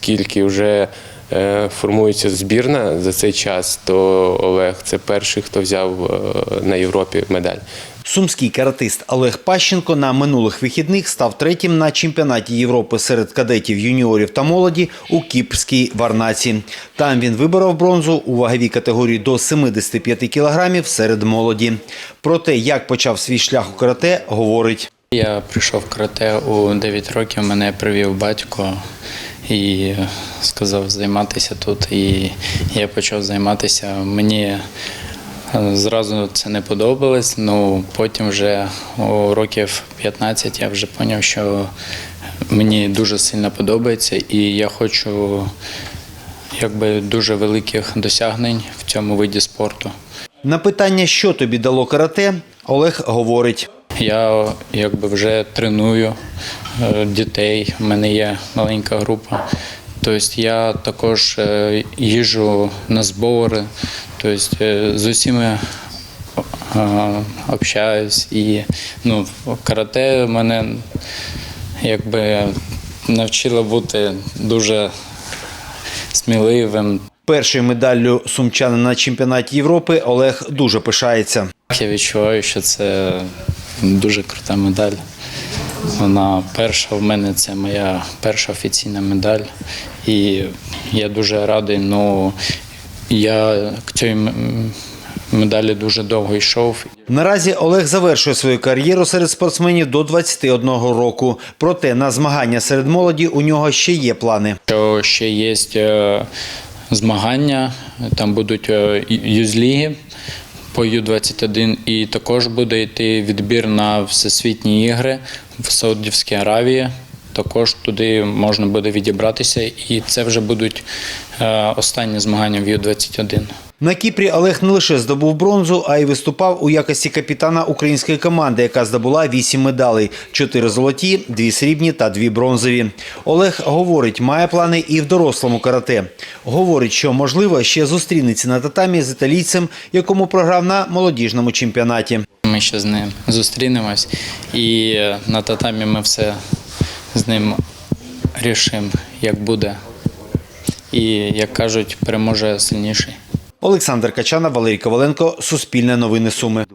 оскільки вже е, формується збірна за цей час, то Олег це перший, хто взяв е, на Європі медаль. Сумський каратист Олег Пащенко на минулих вихідних став третім на чемпіонаті Європи серед кадетів, юніорів та молоді у Кіпрській Варнаці. Там він виборов бронзу у ваговій категорії до 75 кілограмів серед молоді. Про те, як почав свій шлях у карате, говорить. Я прийшов в карате у 9 років, мене привів батько і сказав займатися тут. І я почав займатися. Мені е, зразу це не подобалось, ну потім вже у років 15 я вже зрозумів, що мені дуже сильно подобається, і я хочу якби дуже великих досягнень в цьому виді спорту. На питання, що тобі дало карате, Олег говорить. Я якби вже треную е, дітей, в мене є маленька група. Тобто я також е, їжджу на збори, тобто е, з усіма общаюсь. І ну, карате мене якби навчило бути дуже сміливим. Першою медаллю сумчана на чемпіонаті Європи Олег дуже пишається. Я відчуваю, що це дуже крута медаль. Вона перша в мене це моя перша офіційна медаль. І я дуже радий. Ну я к цій медалі дуже довго йшов. Наразі Олег завершує свою кар'єру серед спортсменів до 21 року. Проте на змагання серед молоді у нього ще є плани. Що ще є е, змагання, там будуть е, юзліги по Ю-21, і також буде йти відбір на всесвітні ігри в Саудівській Аравії. Також туди можна буде відібратися, і це вже будуть е, останні змагання в Ю-21. На Кіпрі Олег не лише здобув бронзу, а й виступав у якості капітана української команди, яка здобула вісім медалей: чотири золоті, дві срібні та дві бронзові. Олег говорить, має плани і в дорослому карате. Говорить, що можливо ще зустрінеться на татамі з італійцем, якому програв на молодіжному чемпіонаті. Ми ще з ним зустрінемось, і е, на татамі ми все з ним рішимо, як буде. І як кажуть, переможе сильніший. Олександр Качана, Валерій Коваленко, Суспільне новини Суми.